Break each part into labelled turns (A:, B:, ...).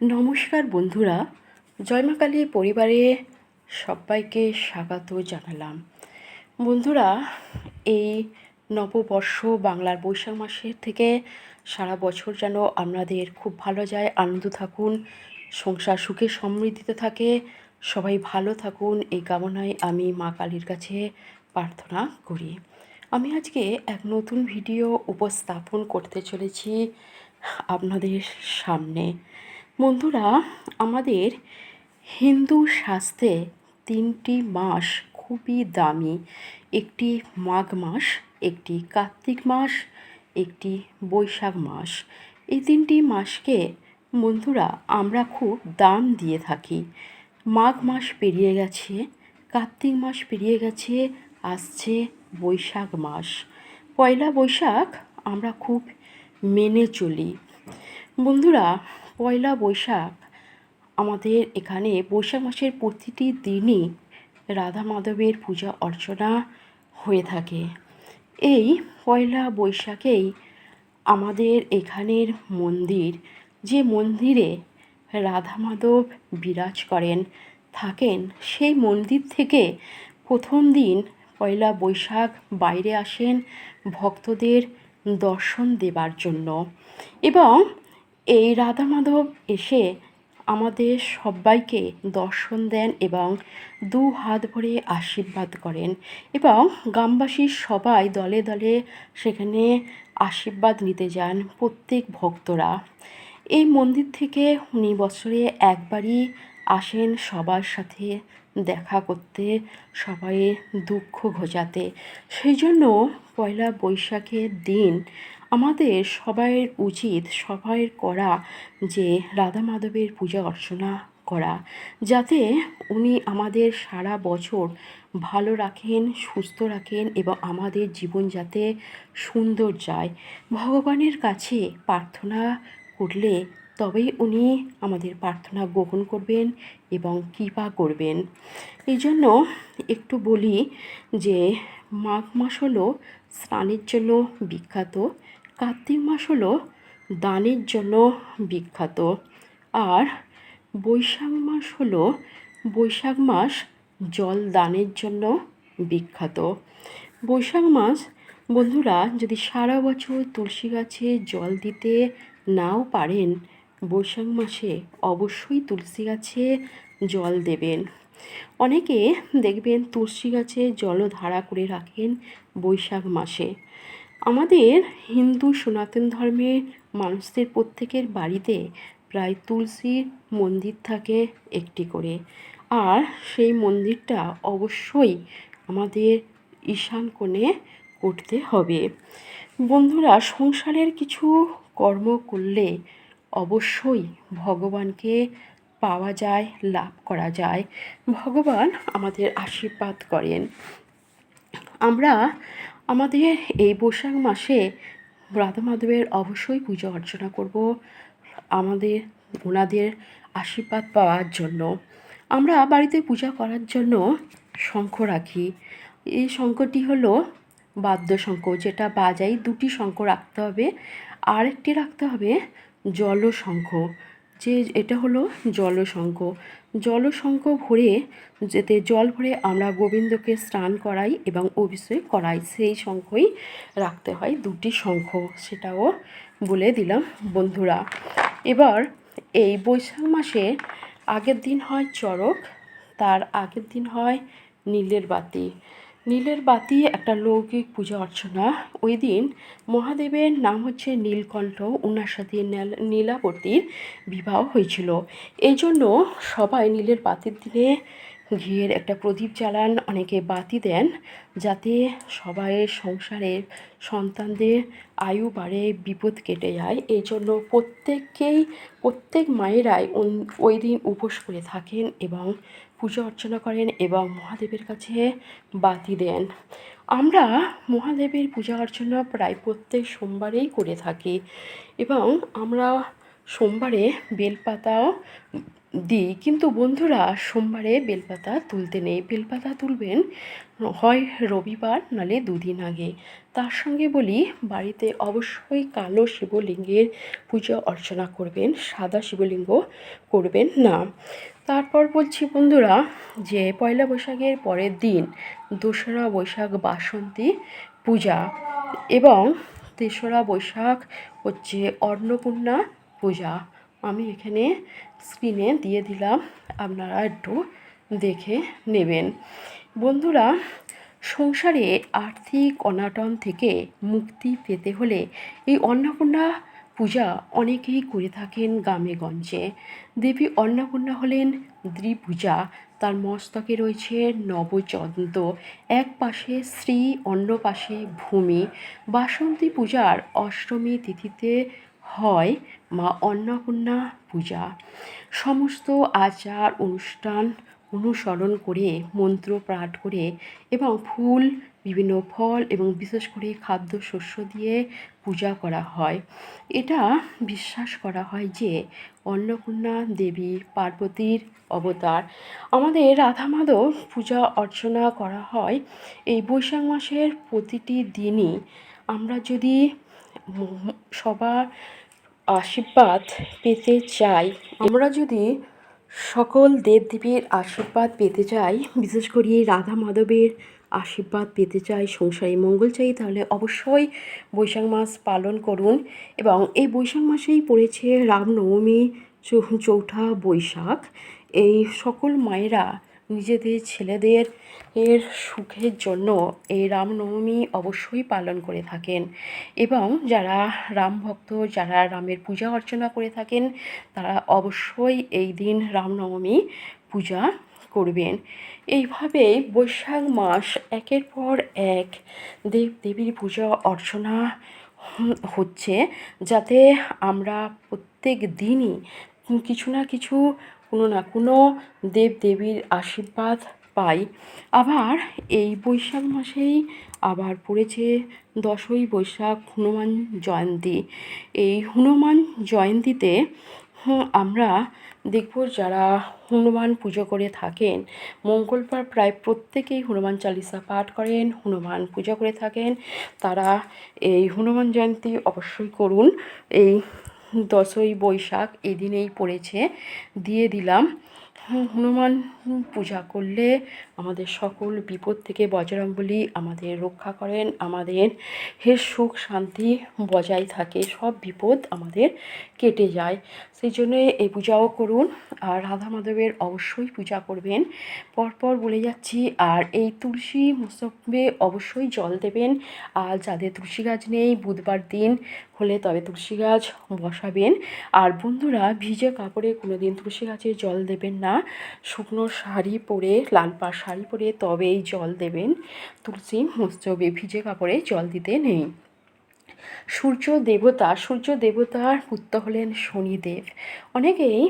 A: নমস্কার বন্ধুরা জয়মা কালী পরিবারে সবাইকে স্বাগত জানালাম। বন্ধুরা, এই নববর্ষ বাংলার বৈশাখ মাসের থেকে সারা বছর যেন আপনাদের খুব ভালো যায়, আনন্দ থাকুন, সংসার সুখে সমৃদ্ধিতে থাকে, সবাই ভালো থাকুন, এই কামনায় আমি মা কালীর কাছে প্রার্থনা করি। আমি আজকে এক নতুন ভিডিও উপস্থাপন করতে চলেছি আপনাদের সামনে। বন্ধুরা, আমাদের হিন্দু শাস্ত্রে তিনটি মাস খুবই দামি। একটি মাঘ মাস, একটি কার্তিক মাস, একটি বৈশাখ মাস। এই তিনটি মাসকে বন্ধুরা, আমরা খুব দাম দিয়ে থাকি। মাঘ মাস পেরিয়ে গেছে, কার্তিক মাস পেরিয়ে গেছে, আসছে বৈশাখ মাস। পয়লা বৈশাখ আমরা খুব মেনে চলি। বন্ধুরা পয়লা বৈশাখ আমাদের এখানে বৈশাখ মাসের প্রতিটি দিনই রাধা মাধবের পূজা অর্চনা হয়ে থাকে। এই পয়লা বৈশাখেই আমাদের এখানের মন্দির, যে মন্দিরে রাধা মাধব বিরাজ করেন, থাকেন, সেই মন্দির থেকে প্রথম দিন পয়লা বৈশাখ বাইরে আসেন ভক্তদের দর্শন দেবার জন্য এবং এই রাধা মাধব এসে আমাদের সবাইকে দর্শন দেন এবং দু হাত ভরে আশীর্বাদ করেন এবং গ্রামবাসীর সবাই দলে দলে সেখানে আশীর্বাদ নিতে যান প্রত্যেক ভক্তরা। এই মন্দির থেকে উনি বছরে একবারই আসেন সবার সাথে দেখা করতে, সবাই দুঃখ ঘোচাতে। সেই জন্য পয়লা বৈশাখের দিন আমাদের সবাইয়ের উচিত, সবাইয়ের করা যে রাধা মাধবের পূজা অর্চনা করা, যাতে উনি আমাদের সারা বছর ভালো রাখেন, সুস্থ রাখেন এবং আমাদের জীবন যাতে সুন্দর যায়। ভগবানের কাছে প্রার্থনা করলে তবেই উনি আমাদের প্রার্থনা গ্রহণ করবেন এবং কৃপা করবেন। এই জন্য একটু বলি যে মাঘ মাস হলো স্নানের জন্য বিখ্যাত। কার্তিক মাস হলো দানের জন্য বিখ্যাত। আর বৈশাখ মাস হলো বৈশাখ মাস জল দানের জন্য বিখ্যাত। বৈশাখ মাস, বন্ধুরা, যদি সারা বছর তুলসী গাছে জল দিতে নাও পারেন, বৈশাখ মাসে অবশ্যই তুলসী গাছে জল দেবেন। অনেকে দেখবেন তুলসী গাছে জলধারা করে রাখেন বৈশাখ মাসে। আমাদের হিন্দু সনাতন ধর্মের মানুষদের প্রত্যেকের বাড়িতে প্রায় তুলসীর মন্দির থাকে একটি করে। আর সেই মন্দিরটা অবশ্যই আমাদের ঈশান কোণে করতে হবে। বন্ধুরা, সংসারের কিছু কর্ম করলে অবশ্যই ভগবানকে পাওয়া যায়, লাভ করা যায়। ভগবান আমাদের আশীর্বাদ করেন। আমরা আমাদের এই বৈশাখ মাসে রাধা মাধবের অবশ্যই পুজো অর্চনা করব, আমাদের ওনাদের আশীর্বাদ পাওয়ার জন্য। আমরা বাড়িতে পূজা করার জন্য শঙ্খ রাখি। এই শঙ্খটি হলো বাদ্যশঙ্খ যেটা বাজাই দুটি শঙ্খ রাখতে হবে। আরেকটি রাখতে হবে জলশঙ্খ। যে এটা হলো জলশঙ্খ জলশঙ্খ ভরে যেতে জল ভরে আমরা গোবিন্দকে স্নান করাই এবং অভিষেক করাই। সেই শঙ্খই রাখতে হয় দুটি শঙ্খ, সেটাও বলে দিলাম বন্ধুরা। এবার এই বৈশাখ মাসে আগের দিন হয় চড়ক, তার আগের দিন হয় নীলের বাতি। নীলের বাতি, একটা লৌকিক পূজা অর্চনা। ওই দিন মহাদেবের নাম হচ্ছে নীলকণ্ঠ। ওনার সাথে নীলাবতীর বিবাহ হয়েছিল। এই জন্য সবাই নীলের বাতির দিনে ঘিয়ের একটা প্রদীপ জ্বালান, অনেকে বাতি দেন, যাতে সবাইয়ের সংসারের সন্তানদের আয়ু বাড়ে, বিপদ কেটে যায়। এই জন্য প্রত্যেককেই, প্রত্যেক মায়েরাই ওই দিন উপোস করে থাকেন এবং পূজা অর্চনা করেন এবং মহাদেবের কাছে বাতি দেন। আমরা মহাদেবের পূজা অর্চনা প্রায় প্রত্যেক সোমবারেই করে থাকি এবং আমরা সোমবারে বেলপাতাও দিই, কিন্তু বন্ধুরা সোমবারে বেলপাতা তুলতে নেই। বেলপাতা তুলবেন হয় রবিবার, নালে দুদিন আগে। তার সঙ্গে বলি, বাড়িতে অবশ্যই কালো শিবলিঙ্গের পুজো অর্চনা করবেন, সাদা শিবলিঙ্গ করবেন না। তারপর বলছি, বন্ধুরা, যে পয়লা বৈশাখের পরের দিন দোসরা বৈশাখ বাসন্তী পূজা এবং তেসরা বৈশাখ হচ্ছে অন্নপূর্ণা পূজা। আমি এখানে স্ক্রিনে দিয়ে দিলাম। আপনারা একটু দেখে নেবেন। বন্ধুরা, সংসারে আর্থিক অনাটন থেকে মুক্তি পেতে হলে এই অন্নপূর্ণা পূজা অনেকেই করে থাকেন গ্রামে গঞ্জে দেবী অন্নপূর্ণা হলেন দ্বিপূজা তার মস্তকে রয়েছে নবচন্দ্র। এক পাশে শ্রী, অন্য পাশে ভূমি। বাসন্তী পূজার অষ্টমী তিথিতে হয় মা অন্নপূর্ণা পূজা। সমস্ত আচার, অনুষ্ঠান অনুসরণ করে, মন্ত্র পাঠ করে এবং ফুল, বিভিন্ন ফল এবং বিশেষ করে খাদ্য শস্য দিয়ে পূজা করা হয়। এটা বিশ্বাস করা হয় যে অন্নপূর্ণা দেবী পার্বতীর অবতার। আমাদের রাধা মাধব পূজা অর্চনা করা হয় এই বৈশাখ মাসের প্রতিটি দিনই। আমরা যদি সবার আশীর্বাদ পেতে চাই। আমরা যদি সকল দেবদেবীর আশীর্বাদ পেতে চাই, বিশেষ করে রাধা মাধবের আশীর্বাদ পেতে চাই, সংসারে মঙ্গল চাই, তাহলে অবশ্যই বৈশাখ মাস পালন করুন এবং এই বৈশাখ মাসেই পড়েছে রামনবমী চৌঠা বৈশাখ। এই সকল মায়েরা নিজেদের ছেলেদের এর সুখের জন্য এই রামনবমী অবশ্যই পালন করে থাকেন। এবং যারা রাম ভক্ত, যারা রামের পূজা অর্চনা করে থাকেন, তারা অবশ্যই এই দিন রামনবমী পূজা করবেন। এইভাবে বৈশাখ মাস একের পর এক দেব দেবীর পূজা অর্চনা হচ্ছে, যাতে আমরা প্রত্যেক দিনই কিছু না কিছু কোনো না কোনো দেব দেবীর আশীর্বাদ পাই। আবার এই বৈশাখ মাসেই আবার পড়েছে দশই বৈশাখ হনুমান জয়ন্তী। এই হনুমান জয়ন্তীতে আমরা দেখব যারা হনুমান পুজো করে থাকেন, মঙ্গলবার প্রায় প্রত্যেকেই হনুমান চালিসা পাঠ করেন, হনুমান পূজা করে থাকেন, তারা এই হনুমান জয়ন্তী অবশ্যই করুন। এই দশই বৈশাখ এদিনেই পড়েছে, দিয়ে দিলাম। হনুমান পূজা করলে আমাদের সকল বিপদ থেকে বজরংবলী আমাদের রক্ষা করেন, আমাদের হে সুখ শান্তি বজায় থাকে, সব বিপদ আমাদের কেটে যায়। সেই জন্যে এই পূজাও করুন, আর রাধা মাধবের অবশ্যই পূজা করবেন। পরপর বলে যাচ্ছি, আর এই তুলসী মস্তবে অবশ্যই জল দেবেন। আর যাদের তুলসী গাছ নেই, বুধবার দিন হলে তবে তুলসী গাছ বসাবেন। আর বন্ধুরা, ভিজে কাপড়ে কোনো দিন তুলসী গাছে জল দেবেন না। শুকনো শাড়ি পরে, লাল পা শাড়ি পরে তবেই জল দেবেন। তুলসী মস্তবে ভিজে কাপড়ে জল দিতে নেই। সূর্য দেবতা, সূর্য দেবতার পুত্র হলেন শনিদেব। অনেকেই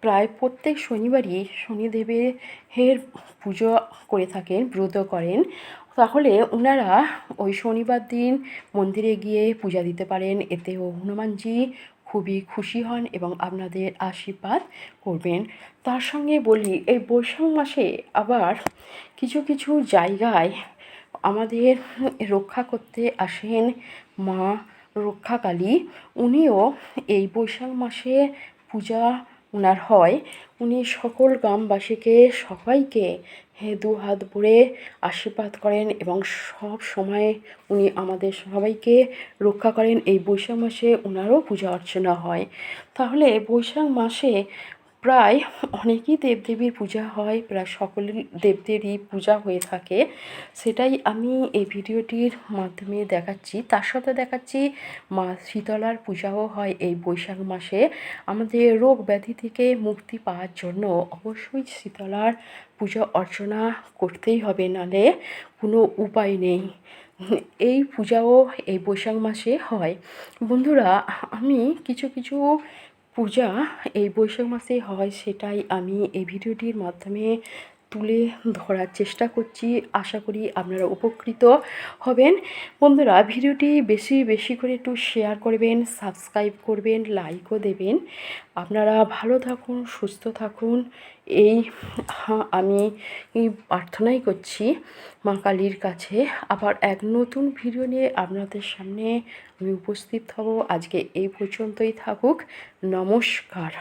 A: প্রায় প্রত্যেক শনিবারই শনিদেবের হের পুজো করে থাকেন, ব্রত করেন। তাহলে ওনারা ওই শনিবার দিন মন্দিরে গিয়ে পূজা দিতে পারেন। এতেও হনুমানজি খুবই খুশি হন এবং আপনাদের আশীর্বাদ করবেন। তার সঙ্গে বলি, এই বৈশাখ মাসে আবার কিছু কিছু জায়গায় আমাদের রক্ষা করতে আসেন মা রক্ষাকালী। উনিও এই বৈশাখ মাসে পূজা ওনার হয়। উনি সকল গ্রামবাসীকে, সবাইকে দু হাত ভরে আশীর্বাদ করেন এবং সব সময় উনি আমাদের সবাইকে রক্ষা করেন। এই বৈশাখ মাসে ওনারও পূজা অর্চনা হয়। তাহলে বৈশাখ মাসে প্রায় অনেকই দেবদেবীর পূজা হয়, প্রায় সকল দেবদেবীরই পূজা হয়ে থাকে। সেটাই আমি এই ভিডিওটির মাধ্যমে দেখাচ্ছি। তার সাথে দেখাচ্ছি মা শীতলার পূজাও হয় এই বৈশাখ মাসে। আমাদের রোগ ব্যাধি থেকে মুক্তি পাওয়ার জন্য অবশ্যই শীতলার পূজা অর্চনা করতেই হবে, নালে কোনো উপায় নেই। এই পূজাও এই বৈশাখ মাসে হয়। বন্ধুরা, আমি কিছু কিছু পূজা এই বৈশাখ মাসে হয় সেটাই আমি এই ভিডিওটির মাধ্যমে তুলে ধরার চেষ্টা করছি। আশা করি আপনারা উপকৃত হবেন। বন্ধুরা, ভিডিওটি বেশি বেশি করে একটু শেয়ার করবেন সাবস্ক্রাইব করবেন লাইকও দেবেন। আপনারা ভালো থাকুন, সুস্থ থাকুন। এই আমি প্রার্থনাই করছি মা কালীর কাছে। আবার এক নতুন ভিডিও নিয়ে আপনাদের সামনে আমি উপস্থিত হব। আজকে এই পর্যন্তই থাকুক। নমস্কার।